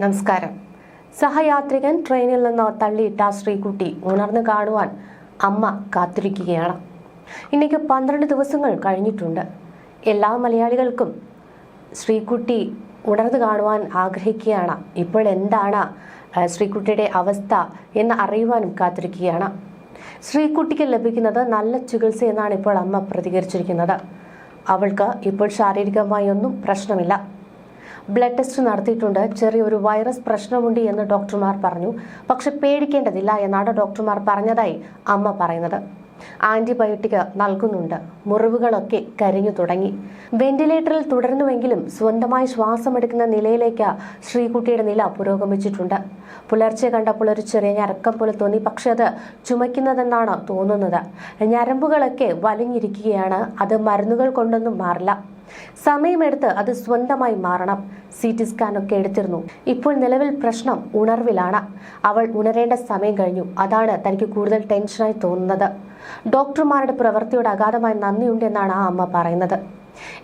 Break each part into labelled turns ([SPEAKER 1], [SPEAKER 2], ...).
[SPEAKER 1] നമസ്കാരം. സഹയാത്രികൻ ട്രെയിനിൽ നിന്ന് തള്ളിയിട്ട ശ്രീകുട്ടി ഉണർന്നു കാണുവാൻ അമ്മ കാത്തിരിക്കുകയാണ്. ഇന്നേക്ക് പന്ത്രണ്ട് ദിവസങ്ങൾ കഴിഞ്ഞിട്ടുണ്ട്. എല്ലാ മലയാളികൾക്കും ശ്രീകുട്ടി ഉണർന്നു കാണുവാൻ ആഗ്രഹിക്കുകയാണ്. ഇപ്പോൾ എന്താണ് ശ്രീകുട്ടിയുടെ അവസ്ഥ എന്ന് അറിയുവാനും കാത്തിരിക്കുകയാണ്. ശ്രീകുട്ടിക്ക് ലഭിക്കുന്നത് നല്ല ചികിത്സ എന്നാണ് ഇപ്പോൾ അമ്മ പ്രതികരിച്ചിരിക്കുന്നത്. അവൾക്ക് ഇപ്പോൾ ശാരീരികമായി ഒന്നും പ്രശ്നമില്ല. ബ്ലഡ് ടെസ്റ്റ് നടത്തിയിട്ടുണ്ട്. ചെറിയൊരു വൈറസ് പ്രശ്നമുണ്ട് എന്ന് ഡോക്ടർമാർ പറഞ്ഞു. പക്ഷെ പേടിക്കേണ്ടതില്ല എന്നാണ് ഡോക്ടർമാർ പറഞ്ഞതായി അമ്മ പറയുന്നത്. ആന്റിബയോട്ടിക് നൽകുന്നുണ്ട്. മുറിവുകളൊക്കെ കരിഞ്ഞു തുടങ്ങി. വെന്റിലേറ്ററിൽ തുടരുന്നുവെങ്കിലും സ്വന്തമായി ശ്വാസമെടുക്കുന്ന നിലയിലേക്ക് ശ്രീകുട്ടിയുടെ നില പുരോഗമിച്ചിട്ടുണ്ട്. പുലർച്ചെ കണ്ടപ്പോൾ ഒരു ചെറിയ ഞരക്കം പോലെ തോന്നി. പക്ഷെ അത് ചുമയ്ക്കുന്നതെന്നാണ് തോന്നുന്നത്. ഞരമ്പുകളൊക്കെ വലിഞ്ഞിരിക്കുകയാണ്. അത് മരുന്നുകൾ കൊണ്ടൊന്നും മാറില്ല. സമയമെടുത്ത് അത് സ്വന്തമായി മാറണം. സി ടി സ്കാൻ ഒക്കെ എടുത്തിരുന്നു. ഇപ്പോൾ നിലവിൽ പ്രശ്നം ഉണർവിലാണ്. അവൾ ഉണരേണ്ട സമയം കഴിഞ്ഞു. അതാണ് തനിക്ക് കൂടുതൽ ടെൻഷനായി തോന്നുന്നത്. ഡോക്ടർമാരുടെ പ്രവൃത്തിയോട് അഗാധമായി നന്ദിയുണ്ടെന്നാണ് ആ അമ്മ പറയുന്നത്.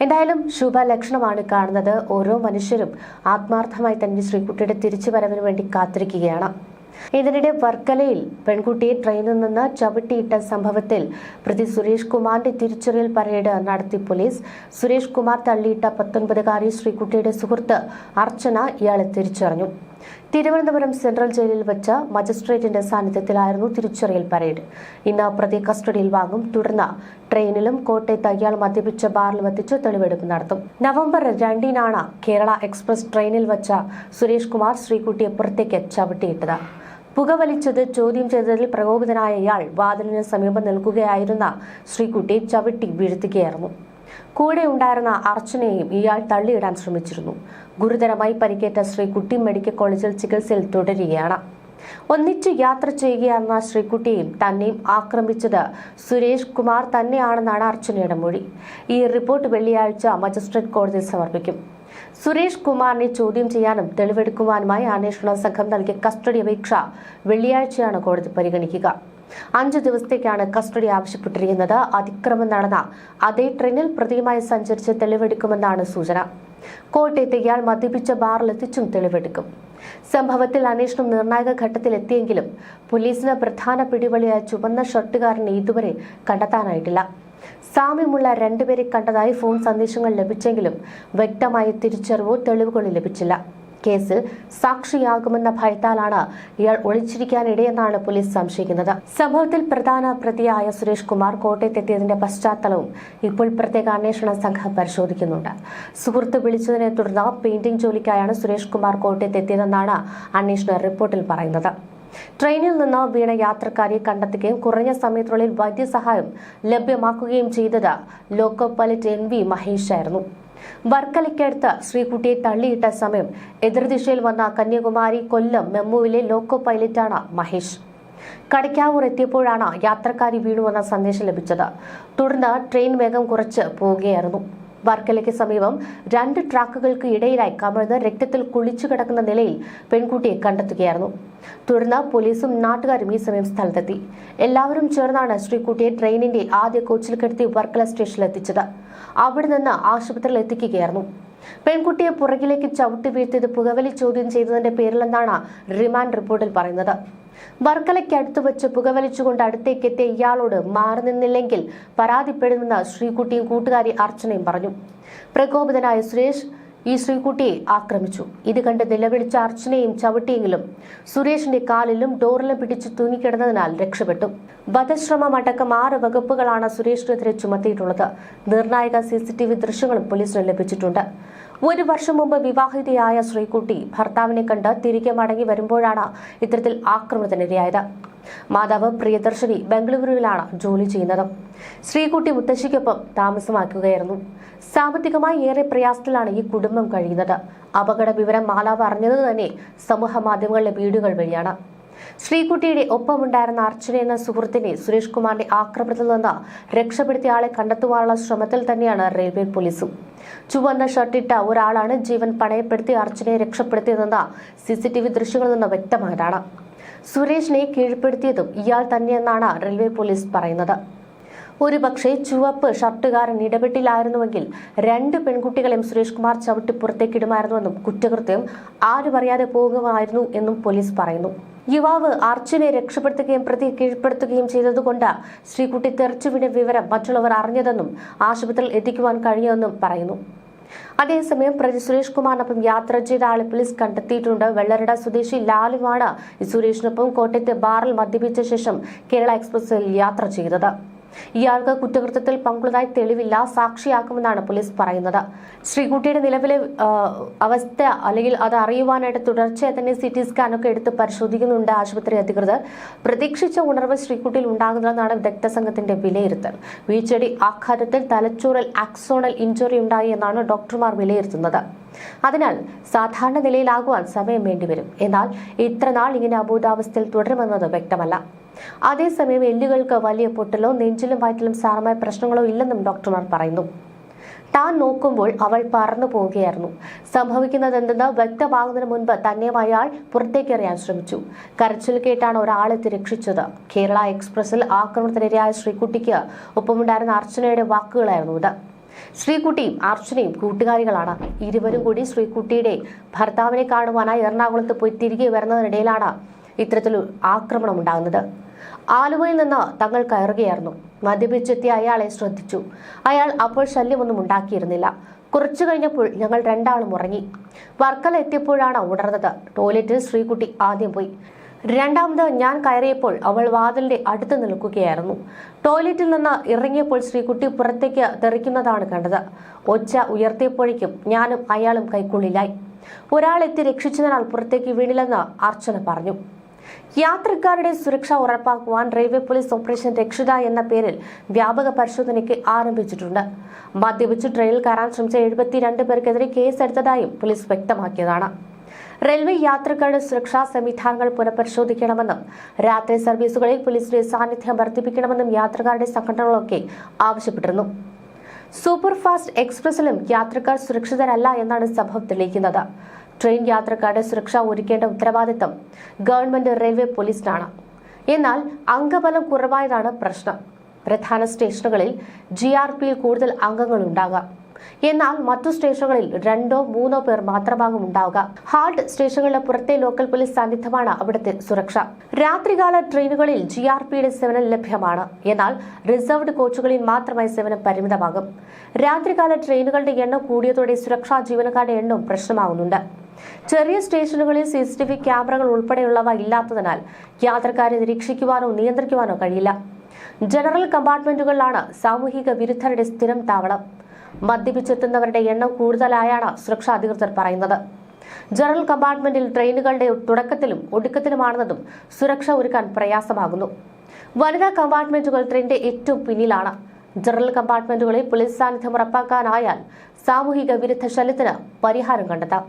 [SPEAKER 1] എന്തായാലും ശുഭലക്ഷണമാണ് കാണുന്നത്. ഓരോ മനുഷ്യരും ആത്മാർത്ഥമായി തന്നെ ശ്രീകുട്ടിയുടെ തിരിച്ചുവരവിന് വേണ്ടി കാത്തിരിക്കുകയാണ്. ഇതിനിടെ വർക്കലയിൽ പെൺകുട്ടിയെ ട്രെയിനിൽ നിന്ന് ചവിട്ടിയിട്ട സംഭവത്തിൽ പ്രതി സുരേഷ് കുമാറിന്റെ തിരിച്ചറിയൽ പരേഡ് നടത്തി പോലീസ്. സുരേഷ് കുമാർ തള്ളിയിട്ട പത്തൊൻപതുകാരി ശ്രീകുട്ടിയുടെ സുഹൃത്ത് അർച്ചന ഇയാളെ തിരിച്ചറിഞ്ഞു. തിരുവനന്തപുരം സെൻട്രൽ ജയിലിൽ വെച്ച മജിസ്ട്രേറ്റിന്റെ സാന്നിധ്യത്തിലായിരുന്നു തിരിച്ചറിയൽ പരേഡ്. ഇന്ന് പ്രതി കസ്റ്റഡിയിൽ വാങ്ങും. തുടർന്ന് ട്രെയിനിലും കോട്ടയത്ത് അയാൾ മദ്യപിച്ച ബാറിലും എത്തിച്ച് തെളിവെടുപ്പ് നടത്തും. നവംബർ രണ്ടിനാണ് കേരള എക്സ്പ്രസ് ട്രെയിനിൽ വെച്ച സുരേഷ് കുമാർ ശ്രീകുട്ടിയെ പുറത്തേക്ക് ചവിട്ടിയിട്ടത്. പുകവലിച്ചത് ചോദ്യം ചെയ്തതിൽ പ്രകോപിതനായ ഇയാൾ വാതിലിന് സമീപം നിൽക്കുകയായിരുന്ന ശ്രീകുട്ടി ചവിട്ടി വീഴ്ത്തുകയായിരുന്നു കൂടെ ഉണ്ടായിരുന്ന അർച്ചനയെയും ഇയാൾ തള്ളിയിടാൻ ശ്രമിച്ചിരുന്നു. ഗുരുതരമായി പരിക്കേറ്റ ശ്രീകുട്ടി മെഡിക്കൽ കോളേജിൽ ചികിത്സയിൽ തുടരുകയാണ്. ഒന്നിച്ചു യാത്ര ചെയ്യുകയായിരുന്ന ശ്രീകുട്ടിയെയും തന്നെയും ആക്രമിച്ചത് സുരേഷ് കുമാർ തന്നെയാണെന്നാണ് അർച്ചനയുടെ മൊഴി. ഈ റിപ്പോർട്ട് വെള്ളിയാഴ്ച മജിസ്ട്രേറ്റ് കോടതിയിൽ സമർപ്പിക്കും. സുരേഷ് കുമാറിനെ ചോദ്യം ചെയ്യാനും തെളിവെടുക്കുവാനുമായി അന്വേഷണ സംഘം നൽകിയ കസ്റ്റഡി അപേക്ഷ വെള്ളിയാഴ്ചയാണ് കോടതി പരിഗണിക്കുക. അഞ്ചു ദിവസത്തേക്കാണ് കസ്റ്റഡി ആവശ്യപ്പെട്ടിരിക്കുന്നത്. അതിക്രമം നടന്ന അതേ ട്രെയിനിൽ പ്രതിയുമായി സഞ്ചരിച്ച് തെളിവെടുക്കുമെന്നാണ് സൂചന. കോട്ടയത്ത് ഇയാൾ മദ്യപിച്ച ബാറിലെത്തിച്ചും തെളിവെടുക്കും. സംഭവത്തിൽ അന്വേഷണം നിർണായക ഘട്ടത്തിലെത്തിയെങ്കിലും പോലീസിന് പ്രധാന പിടിവളിയായ ചുവന്ന ഷർട്ടുകാരനെ ഇതുവരെ കണ്ടെത്താനായിട്ടില്ല. സാമ്യമുള്ള രണ്ടുപേരെ കണ്ടതായി ഫോൺ സന്ദേശങ്ങൾ ലഭിച്ചെങ്കിലും വ്യക്തമായ തിരിച്ചറിവോ തെളിവുകളോ ലഭിച്ചില്ല. കേസിൽ സാക്ഷിയാകുമെന്ന ഭയത്താലാണ് ഇയാൾ ഒളിച്ചിരിക്കാനിടയെന്നാണ് പോലീസ് സംശയിക്കുന്നത്. സംഭവത്തിൽ പ്രധാന പ്രതിയായ സുരേഷ് കുമാർ കോട്ടയത്തെത്തിയതിന്റെ പശ്ചാത്തലവും ഇപ്പോൾ പ്രത്യേക അന്വേഷണ സംഘം പരിശോധിക്കുന്നുണ്ട്. സുഹൃത്ത് വിളിച്ചതിനെ തുടർന്ന് പെയിന്റിംഗ് ജോലിക്കായാണ് സുരേഷ് കുമാർ കോട്ടയത്തെത്തിയതെന്നാണ് അന്വേഷണ റിപ്പോർട്ടിൽ പറയുന്നത്. ട്രെയിനിൽ നിന്ന് വീണ യാത്രക്കാരെ കണ്ടെത്തുകയും കുറഞ്ഞ സമയത്തിനുള്ളിൽ വൈദ്യസഹായം ലഭ്യമാക്കുകയും ചെയ്തത് loco pilot N V Mahesh ആയിരുന്നു. വർക്കലയ്ക്കടുത്ത് ശ്രീകുട്ടിയെ തള്ളിയിട്ട സമയം എതിർദിശയിൽ വന്ന കന്യാകുമാരി കൊല്ലം മെമ്മുവിലെ ലോക്കോ പൈലറ്റാണ് മഹേഷ്. കടയ്ക്കാവൂർ എത്തിയപ്പോഴാണ് യാത്രക്കാരി വീണുവെന്ന സന്ദേശം ലഭിച്ചത്. തുടർന്ന് ട്രെയിൻ വേഗം കുറച്ച് പോവുകയായിരുന്നു. വർക്കലയ്ക്ക് സമീപം രണ്ട് ട്രാക്കുകൾക്ക് ഇടയിലായി കമിഴ്ന്ന് രക്തത്തിൽ കുളിച്ചു കിടക്കുന്ന നിലയിൽ പെൺകുട്ടിയെ കണ്ടെത്തുകയായിരുന്നു. തുടർന്ന് പോലീസും നാട്ടുകാരും ഈ സമയം സ്ഥലത്തെത്തി. എല്ലാവരും ചേർന്നാണ് ശ്രീകുട്ടിയെ ട്രെയിനിന്റെ ആദ്യ കോച്ചിൽ കിടത്തി വർക്കല സ്റ്റേഷനിൽ എത്തിച്ചത്. അവിടെ നിന്ന് ആശുപത്രിയിൽ എത്തിക്കുകയായിരുന്നു. പെൺകുട്ടിയെ പുറകിലേക്ക് ചവിട്ടി വീഴ്ത്തിയത് പുകവലി ചോദ്യം ചെയ്തതിന്റെ പേരിലെന്നാണ് റിമാൻഡ് റിപ്പോർട്ടിൽ പറയുന്നത്. വർക്കലയ്ക്ക് അടുത്ത് വെച്ച് പുകവലിച്ചുകൊണ്ട് അടുത്തേക്ക് എത്തിയ ഇയാളോട് മാറി നിന്നില്ലെങ്കിൽ പരാതിപ്പെടുമെന്ന് ശ്രീകുട്ടിയും കൂട്ടുകാരി അർച്ചനയും പറഞ്ഞു. പ്രകോപിതനായ സുരേഷ് ഈ ശ്രീകുട്ടിയെ ആക്രമിച്ചു. ഇത് കണ്ട് നിലവിളിച്ച അർച്ചനയും ചവിട്ടിയെങ്കിലും സുരേഷിന്റെ കാലിലും ഡോറിലും പിടിച്ച് തൂങ്ങിക്കിടന്നതിനാൽ രക്ഷപ്പെട്ടു. വധശ്രമം അടക്കം ആറ് വകുപ്പുകളാണ് സുരേഷിനെതിരെ ചുമത്തിയിട്ടുള്ളത്. നിർണായക സി സി ടി വി ദൃശ്യങ്ങളും പോലീസിന് ലഭിച്ചിട്ടുണ്ട്. ഒരു വർഷം മുമ്പ് വിവാഹിതയായ ശ്രീകുട്ടി ഭർത്താവിനെ കണ്ട് തിരികെ മടങ്ങി വരുമ്പോഴാണ് ഇത്തരത്തിൽ ആക്രമണത്തിനിരയായത്. മാതാവ് പ്രിയദർശിനി ബംഗളൂരുവിലാണ് ജോലി ചെയ്യുന്നത്. ശ്രീകുട്ടി മുത്തശ്ശിക്കൊപ്പം താമസമാക്കുകയായിരുന്നു. സാമ്പത്തികമായി ഏറെ പ്രയാസത്തിലാണ് ഈ കുടുംബം കഴിയുന്നത്. അപകട വിവരം മാലാവ് അറിഞ്ഞത് തന്നെ സമൂഹ മാധ്യമങ്ങളിലെ വീഡിയോകൾ വഴിയാണ്. ശ്രീകുട്ടിയുടെ ഒപ്പമുണ്ടായിരുന്ന അർച്ചന എന്ന സുഹൃത്തിനെ സുരേഷ് കുമാറിന്റെ ആക്രമണത്തിൽ നിന്ന് രക്ഷപ്പെടുത്തിയ ആളെ കണ്ടെത്തുവാനുള്ള ശ്രമത്തിൽ തന്നെയാണ് റെയിൽവേ പോലീസും. ചുവന്ന ഷർട്ടിട്ട ഒരാളാണ് ജീവൻ പണയപ്പെടുത്തി അർച്ചനയെ രക്ഷപ്പെടുത്തിയതെന്ന് സി സി ടി വി ദൃശ്യങ്ങളിൽ നിന്ന് വ്യക്തമായതാണ്. സുരേഷിനെ കീഴ്പ്പെടുത്തിയതും ഇയാൾ തന്നെയെന്നാണ് റെയിൽവേ പോലീസ് പറയുന്നത്. ഒരുപക്ഷെ ചുവപ്പ് ഷർട്ടുകാരൻ ഇടപെട്ടില്ലായിരുന്നുവെങ്കിൽ രണ്ട് പെൺകുട്ടികളെയും സുരേഷ് കുമാർ ചവിട്ടി പുറത്തേക്കിടുമായിരുന്നുവെന്നും കുറ്റകൃത്യം ആരും അറിയാതെ പോകുമായിരുന്നു എന്നും പോലീസ് പറയുന്നു. യുവാവ് അർച്ചനെ രക്ഷപ്പെടുത്തുകയും പ്രതി കീഴ്പ്പെടുത്തുകയും ചെയ്തതുകൊണ്ട് ശ്രീകുട്ടി തെറിച്ചുവിന്റെ വിവരം മറ്റുള്ളവർ അറിഞ്ഞതെന്നും ആശുപത്രിയിൽ എത്തിക്കുവാൻ കഴിഞ്ഞെന്നും പറയുന്നു. അതേസമയം പ്രതി സുരേഷ് കുമാറിനൊപ്പം യാത്ര ചെയ്ത ആളെ പോലീസ് കണ്ടെത്തിയിട്ടുണ്ട്. വെള്ളരട സ്വദേശി ലാലുവാണ് സുരേഷിനൊപ്പം കോട്ടയത്തെ ബാറിൽ മദ്യപിച്ച ശേഷം കേരള എക്സ്പ്രസിൽ യാത്ര ചെയ്തത്. ഇയാൾക്ക് കുറ്റകൃത്യത്തിൽ പങ്കുള്ളതായി തെളിവില്ല സാക്ഷിയാക്കുമെന്നാണ് പോലീസ് പറയുന്നത്. ശ്രീകുട്ടിയുടെ നിലവിലെ അവസ്ഥ അല്ലെങ്കിൽ അത് അറിയുവാനായിട്ട് തുടർച്ചയായി തന്നെ സി ടി സ്കാനൊക്കെ എടുത്ത് പരിശോധിക്കുന്നുണ്ട് ആശുപത്രി അധികൃതർ. പ്രതീക്ഷിച്ച ഉണർവ് ശ്രീകുട്ടിയിൽ ഉണ്ടാകുന്നതെന്നാണ് വിദഗ്ധ സംഘത്തിന്റെ വിലയിരുത്തൽ. വീഴ്ചടി ആഘാതത്തിൽ തലച്ചോറിൽ ആക്സോണൽ ഇഞ്ചുറി ഉണ്ടായി എന്നാണ് ഡോക്ടർമാർ വിലയിരുത്തുന്നത്. അതിനാൽ സാധാരണ നിലയിലാകുവാൻ സമയം വേണ്ടിവരും. എന്നാൽ ഇത്ര നാൾ ഇങ്ങനെ അബോധാവസ്ഥയിൽ തുടരുമെന്നത് വ്യക്തമല്ല. അതേസമയം എല്ലുകൾക്ക് വലിയ പൊട്ടലോ നെഞ്ചിലും വയറ്റിലും സാരമായ പ്രശ്നങ്ങളോ ഇല്ലെന്നും ഡോക്ടർമാർ പറയുന്നു. താൻ നോക്കുമ്പോൾ അവൾ പറന്നു പോവുകയായിരുന്നു സംഭവിക്കുന്നത് എന്തെന്ന് വ്യക്തമാകുന്നതിന് മുൻപ് തന്നെ അയാൾ പുറത്തേക്കെറിയാൻ ശ്രമിച്ചു. കരച്ചിൽ കേട്ടാണ് ഒരാളെത്തി രക്ഷിച്ചത്. കേരള എക്സ്പ്രസിൽ ആക്രമണത്തിനിരയായ ശ്രീകുട്ടിക്ക് ഒപ്പമുണ്ടായിരുന്ന അർച്ചനയുടെ വാക്കുകളായിരുന്നു ഇത്. ശ്രീകുട്ടിയും അർച്ചനയും കൂട്ടുകാരികളാണ്. ഇരുവരും കൂടി ശ്രീകുട്ടിയുടെ ഭർത്താവിനെ കാണുവാനായി എറണാകുളത്ത് പോയി തിരികെ വരുന്നതിനിടയിലാണ് ഇത്തരത്തിലൊരു ആക്രമണം ഉണ്ടാകുന്നത് ആലുവയിൽ നിന്ന് തങ്ങൾ കയറുകയായിരുന്നു. മദ്യപിച്ചെത്തിയ അയാളെ ശ്രദ്ധിച്ചു. അയാൾ അപ്പോൾ ശല്യമൊന്നും ഉണ്ടാക്കിയിരുന്നില്ല. കുറച്ചു കഴിഞ്ഞപ്പോൾ ഞങ്ങൾ രണ്ടാളും ഉറങ്ങി. വർക്കല എത്തിയപ്പോഴാണ് ഉണർന്നത്. ടോയ്ലറ്റിൽ ശ്രീകുട്ടി ആദ്യം പോയി. രണ്ടാമത് ഞാൻ കയറിയപ്പോൾ അവൾ വാതിലിന്റെ അടുത്ത് നിൽക്കുകയായിരുന്നു. ടോയ്ലറ്റിൽ നിന്ന് ഇറങ്ങിയപ്പോൾ ശ്രീകുട്ടി പുറത്തേക്ക് തെറിക്കുന്നതാണ് കണ്ടത്. ഒച്ച ഉയർത്തിയപ്പോഴേക്കും ഞാനും അയാളും കൈക്കുള്ളിലായി. ഒരാളെത്തി രക്ഷിച്ചതിനാൽ പുറത്തേക്ക് വീണില്ലെന്ന് അർച്ചന പറഞ്ഞു. യാത്രക്കാരുടെ സുരക്ഷ ഉറപ്പാക്കുവാൻ റെയിൽവേ പോലീസ് ഓപ്പറേഷൻ രക്ഷിത എന്ന പേരിൽ വ്യാപക പരിശോധനയ്ക്ക് ആരംഭിച്ചിട്ടുണ്ട്. മദ്യപിച്ച് ട്രെയിനിൽ കയറാൻ ശ്രമിച്ച എഴുപത്തിരണ്ട് പേർക്കെതിരെ കേസെടുത്തതായും പോലീസ് വ്യക്തമാക്കിയതാണ്. റെയിൽവേ യാത്രക്കാരുടെ സുരക്ഷാ സംവിധാനങ്ങൾ പുനഃപരിശോധിക്കണമെന്നും രാത്രി സർവീസുകളിൽ പോലീസിന്റെ സാന്നിധ്യം വർദ്ധിപ്പിക്കണമെന്നും യാത്രക്കാരുടെ സംഘടനകളൊക്കെ ആവശ്യപ്പെട്ടിരുന്നു. സൂപ്പർ ഫാസ്റ്റ് എക്സ്പ്രസിലും യാത്രക്കാർ സുരക്ഷിതരല്ല എന്നാണ് സംഭവം തെളിയിക്കുന്നത്. ട്രെയിൻ യാത്രക്കാരുടെ സുരക്ഷ ഒരുക്കേണ്ട ഉത്തരവാദിത്തം ഗവൺമെന്റ് റെയിൽവേ പോലീസിനാണ്. എന്നാൽ അംഗബലം കുറവായതാണ് പ്രശ്നം. പ്രധാന സ്റ്റേഷനുകളിൽ ജി ആർ പിയിൽ കൂടുതൽ അംഗങ്ങൾ ഉണ്ടാകാം എന്നാൽ മറ്റു സ്റ്റേഷനുകളിൽ രണ്ടോ മൂന്നോ പേർ മാത്രമാകും ഉണ്ടാവുക. ഹാർഡ് സ്റ്റേഷനുകളുടെ പുറത്തെ ലോക്കൽ പോലീസ് സാന്നിധ്യമാണ് അവിടുത്തെ സുരക്ഷ. രാത്രികാല ട്രെയിനുകളിൽ ജി ആർ പിയുടെ സേവനം ലഭ്യമാണ്. എന്നാൽ റിസർവ്ഡ് കോച്ചുകളിൽ മാത്രമായി സേവനം പരിമിതമാകും. രാത്രികാല ട്രെയിനുകളുടെ എണ്ണം കൂടിയതോടെ സുരക്ഷാ ജീവനക്കാരുടെ എണ്ണം പ്രശ്നമാകുന്നുണ്ട് ചെറിയ സ്റ്റേഷനുകളിൽ സി സി ടി വി ക്യാമറകൾ ഉൾപ്പെടെയുള്ളവ ഇല്ലാത്തതിനാൽ യാത്രക്കാരെ നിരീക്ഷിക്കുവാനോ നിയന്ത്രിക്കുവാനോ കഴിയില്ല. ജനറൽ കമ്പാർട്ട്മെന്റുകളിലാണ് സാമൂഹിക വിരുദ്ധരുടെ സ്ഥിരം താവളം. മദ്യപിച്ചെത്തുന്നവരുടെ എണ്ണം കൂടുതലായാണ് സുരക്ഷാ അധികൃതർ പറയുന്നത്. ജനറൽ കമ്പാർട്ട്മെന്റിൽ ട്രെയിനുകളുടെ തുടക്കത്തിലും ഒടുക്കത്തിലുമാണെന്നതും സുരക്ഷ ഒരുക്കാൻ പ്രയാസമാകുന്നു. വനിതാ കമ്പാർട്ട്മെന്റുകൾ ട്രെയിനിന്റെ ഏറ്റവും പിന്നിലാണ്. ജനറൽ കമ്പാർട്ട്മെന്റുകളിൽ പോലീസ് സാന്നിധ്യം ഉറപ്പാക്കാനായാൽ സാമൂഹിക വിരുദ്ധ ശല്യത്തിന് പരിഹാരം കണ്ടെത്താം.